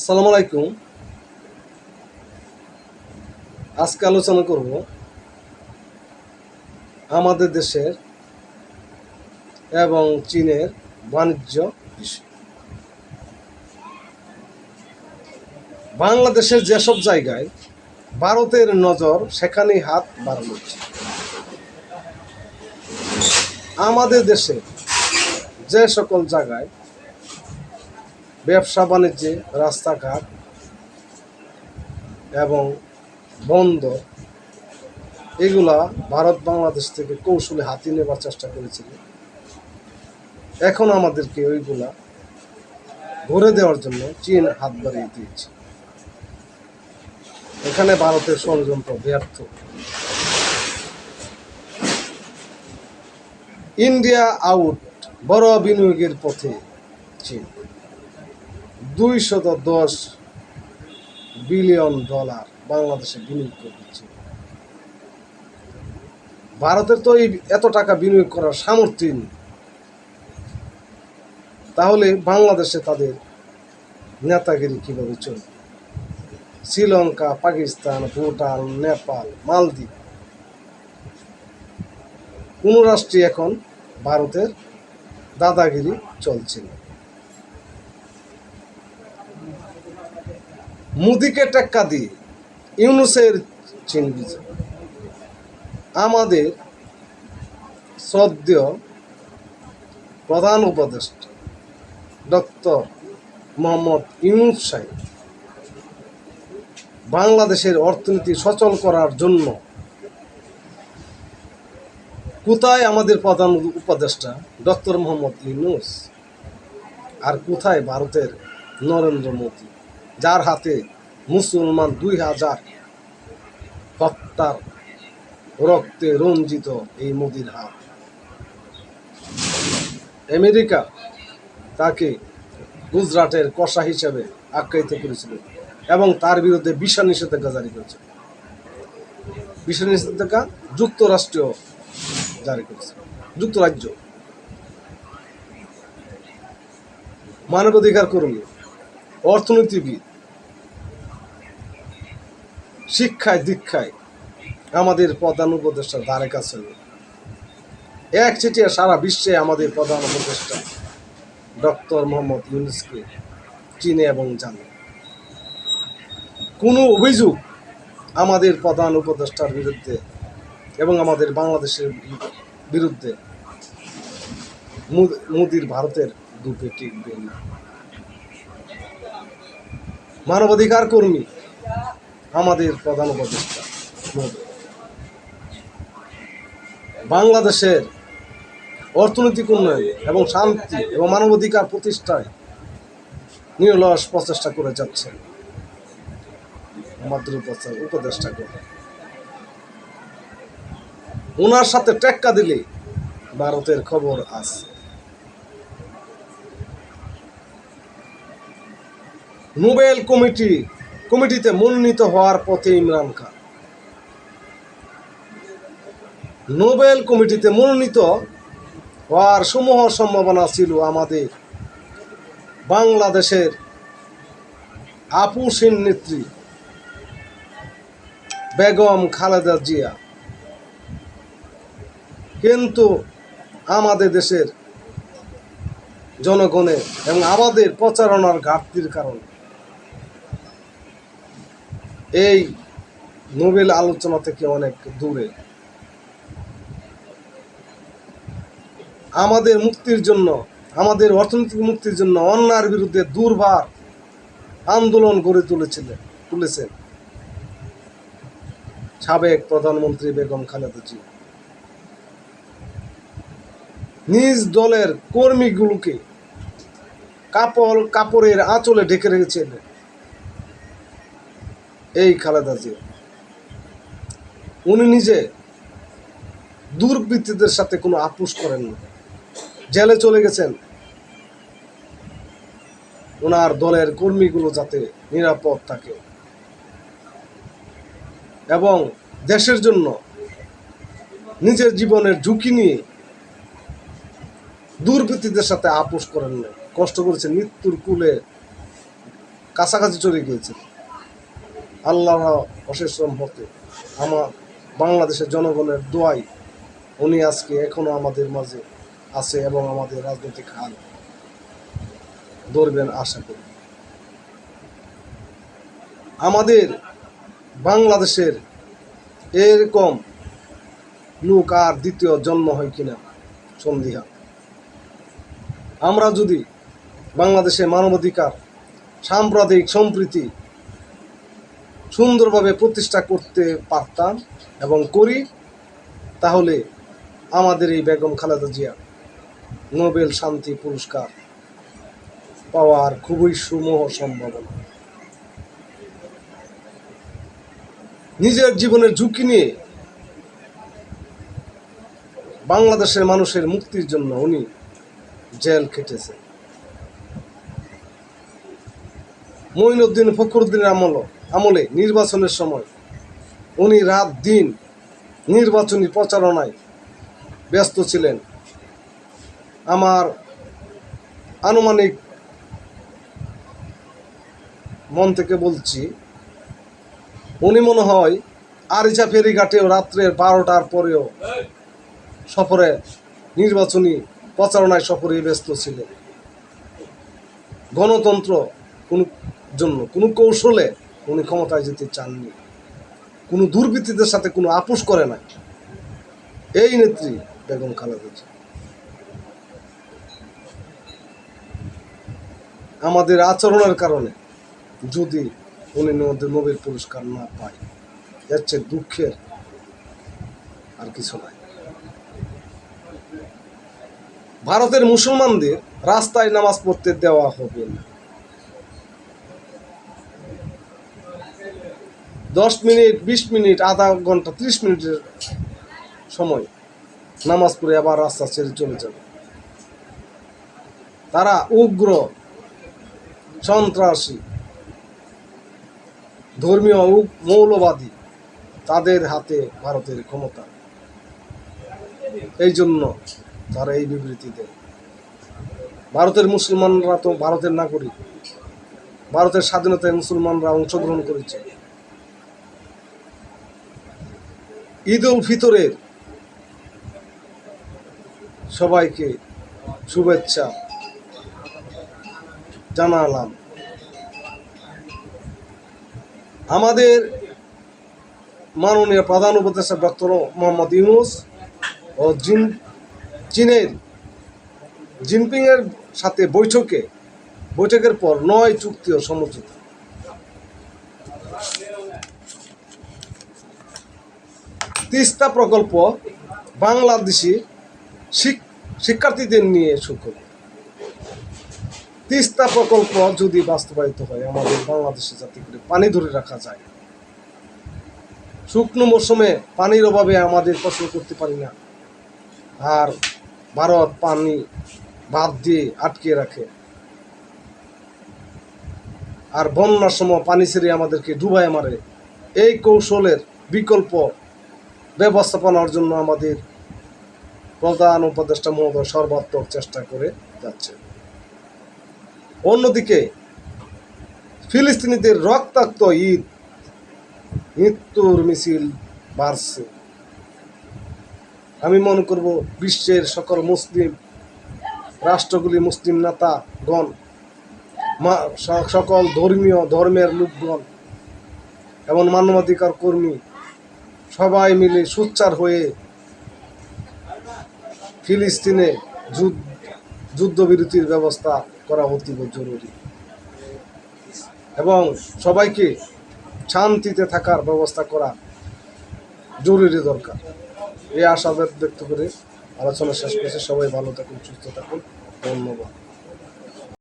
আসসালামু আলাইকুম আজকে আলোচনা করব আমাদের দেশের এবং চীনের বাণিজ্য বিষয় বাংলাদেশের যেসব জায়গায় ভারতের নজর সেখানেই হাত বাড়ানো। আমাদের দেশে যে সকল জায়গায় ব্যবসা বাণিজ্যে, রাস্তাঘাট এবং বন্দর, এগুলা ভারত বাংলাদেশ থেকে কৌশলে হাতিয়ে নেবার চেষ্টা করেছিল। এখন আমাদেরকে ওইগুলা ভরে দেওয়ার জন্য চীন হাত বাড়িয়ে দিয়েছে। এখানে ভারতের ষড়যন্ত্র ব্যর্থ। ইন্ডিয়া আউট, বড় বিনিয়োগের পথে চীন। দুইশত দশ বিলিয়ন ডলার বাংলাদেশে বিনিয়োগ করছে ভারতের তো এই এত টাকা বিনিয়োগ করার সামর্থ্য নেই। তাহলে বাংলাদেশে তাদের নেতাগিরি কীভাবে চলবে? শ্রীলঙ্কা, পাকিস্তান, ভুটান, নেপাল, মালদ্বীপ। কোন রাষ্ট্রে এখন ভারতের দাদাগিরি চলছে না। মুদিকে টেক্কা দিয়ে ইউনুসের চীন বিজয় আমাদের শ্রদ্ধেয় প্রধান উপদেষ্টা ডক্টর মোহাম্মদ ইউনুস সাহেব বাংলাদেশের অর্থনীতি সচল করার জন্য কোথায় আমাদের প্রধান উপদেষ্টা ডক্টর মোহাম্মদ ইউনুস আর কোথায় ভারতের নরেন্দ্র মোদী? যার হাতে মুসলমান দুই হাজার হত্যার রক্তে রঞ্জিত এই মোদির হাত আমেরিকা তাকে গুজরাটের কষা হিসেবে আখ্যায়িত করেছিল এবং তার বিরুদ্ধে বিশা নিষেধাজ্ঞা জারি করেছে। বিশা নিষেধাজ্ঞা যুক্তরাষ্ট্রীয় জারি করেছে। যুক্তরাজ্য। মানবাধিকার কর্মী, অর্থনীতিবিদ শিক্ষায়, দীক্ষায় আমাদের প্রধান উপদেষ্টার ধারে কাছে। এক চিঠিয়া সারা বিশ্বে আমাদের প্রধান উপদেষ্টা ডক্টর মোহাম্মদ ইউনুসকে চিনে এবং জানে কোনো অভিযোগ আমাদের প্রধান উপদেষ্টার বিরুদ্ধে এবং আমাদের বাংলাদেশের বিরুদ্ধে মোদির ভারতের দুপে টিকবে না মানবাধিকার কর্মী আমাদের প্রধান উপদেষ্টা বাংলাদেশের অর্থনৈতিক উন্নয়ন এবং শান্তি এবং মানবাধিকার প্রতিষ্ঠায় নিরলস প্রচেষ্টা করে যাচ্ছেন আমাদের উপদেষ্টা করে ওনার সাথে টেক্কা দিলে ভারতের খবর আছে। নোবেল কমিটি কমিটিতে মনোনীত হওয়ার পথে ইমরান খান। নোবেল কমিটিতে মনোনীত হওয়ার সমূহ সম্ভাবনা ছিল আমাদের বাংলাদেশের আপুসীন নেত্রী বেগম খালেদা জিয়া। কিন্তু আমাদের দেশের জনগণের এবং আমাদের প্রচারণার ঘাটতির কারণে এই নোবেল আলোচনা থেকে অনেক দূরে। আমাদের মুক্তির জন্য, আমাদের অর্থনৈতিক মুক্তির জন্য অন্যায়ের বিরুদ্ধে দুর্বার আন্দোলন গড়ে তুলেছিলেন, তুলেছেন সাবেক প্রধানমন্ত্রী বেগম খালেদা জিয়া। নিজ দলের কর্মীগুলোকে কাপড় কাপড়ের আঁচলে ঢেকে রেখেছিলেন। এই খালেদা জিয়া। উনি নিজে দুর্বৃত্তদের সাথে কোনো আপোষ করেননি জেলে চলে গেছেন। ওনার দলের কর্মীগুলো যাতে নিরাপদ থাকে। এবং দেশের জন্য নিজের জীবনের ঝুঁকি নিয়ে দুর্বৃত্তদের সাথে আপোষ করেন না। কষ্ট করেছেন, মৃত্যুর কুলে কাছাকাছি চলে গিয়েছে আল্লাহ অশেষ হতে আমার বাংলাদেশের জনগণের দোয়াই উনি আজকে এখনও আমাদের মাঝে আছে এবং আমাদের রাজনৈতিক হাল ধরবেন আশা করি। আমাদের বাংলাদেশের এরকম লোক আর দ্বিতীয় জন্ম হয় কিনা সন্ধিহা আমরা যদি বাংলাদেশে মানবাধিকার, সাম্প্রদায়িক সম্প্রীতি সুন্দরভাবে প্রতিষ্ঠা করতে পারতাম এবং করি, তাহলে আমাদের এই বেগম খালেদা জিয়া নোবেল শান্তি পুরস্কার পাওয়ার খুবই সুমোহ সম্ভাবনা। নিজের জীবনের ঝুঁকি নিয়ে বাংলাদেশের মানুষের মুক্তির জন্য উনি জেল খেটেছে মঈনুদ্দিন ফখরুদ্দিন আমল আমলে নির্বাচনের সময় উনি রাত দিন নির্বাচনী প্রচারণায় ব্যস্ত ছিলেন। আমার আনুমানিক মন থেকে বলছি, উনি মনে হয় আরিচা ফেরিঘাটেও রাত্রের বারোটার পরেও সফরে, নির্বাচনী প্রচারণায় সফরে ব্যস্ত ছিলেন। গণতন্ত্র কোনো জন্য, কোনো কৌশলে উনি ক্ষমতায় যেতে চাননি। কোনো দুর্বৃত্তিদের সাথে কোনো আপোষ করে নাই। এই নেত্রী বেগম খালেদা। আমাদের আচরণের কারণে যদি উনি নোবেল পুরস্কার না পায় চেয়ে দুঃখের আর কিছু নাই। ভারতের মুসলমানদের রাস্তায় নামাজ পড়তে দেওয়া হবে না। দশ মিনিট, বিশ মিনিট, আধা ঘণ্টা, ত্রিশ মিনিটের সময় নামাজ পড়ে আবার রাস্তা ছেড়ে চলে যাবে। তারা উগ্র, সন্ত্রাসী, ধর্মীয় মৌলবাদী, তাদের হাতে ভারতের ক্ষমতা। এই জন্য তারা এই বিবৃতি দেয়। ভারতের মুসলমানরা তো ভারতের নাগরিক। ভারতের স্বাধীনতায় মুসলমানরা অংশগ্রহণ করেছে। ঈদ উল ফিতরের সবাইকে শুভেচ্ছা জানালাম। আমাদের মাননীয় প্রধান উপদেষ্টা ডক্টর মোহাম্মদ ইউনুস ও জিন চীনের জিনপিংয়ের সাথে বৈঠকে বৈঠকের পর নয় চুক্তি ও সমঝোতা। তিস্তা প্রকল্প বাংলাদেশি শিক- শিক্ষার্থীদের নিয়ে সুখবর তিস্তা প্রকল্প যদি বাস্তবায়িত হয়, আমাদের বাংলাদেশে যাতে করে পানি ধরে রাখা যায়। শুকনো মৌসুমে পানির অভাবে আমাদের ফসল করতে পারি না। আর ভারত পানি বাদ দিয়ে আটকে রাখে। আর বন্যার সময় পানি ছেড়ে আমাদেরকে ডুবায় মারে। এই কৌশলের বিকল্প ব্যবস্থাপনার জন্য আমাদের প্রধান উপদেষ্টা মহোদয় সর্বাত্মক চেষ্টা করে যাচ্ছে। অন্যদিকে, ফিলিস্তিনিদের রক্তাক্ত ঈদ, মৃত্যুর মিছিল বাড়ছে। আমি মনে করব বিশ্বের সকল মুসলিম রাষ্ট্রগুলি, মুসলিম নেতাগণ, মা- সকল ধর্মীয়, ধর্মের লোকগণ এবং মানবাধিকার কর্মী সবাই মিলে সোচ্চার হয়ে ফিলিস্তিনে যুদ্ধ, যুদ্ধবিরতির ব্যবস্থা করা অতীব জরুরি। এবং সবাইকে শান্তিতে থাকার ব্যবস্থা করা জরুরি দরকার। এই আশা ব্যক্ত করে আলোচনা শেষ করছে। সবাই ভালো থাকুন, সুস্থ থাকুন। ধন্যবাদ।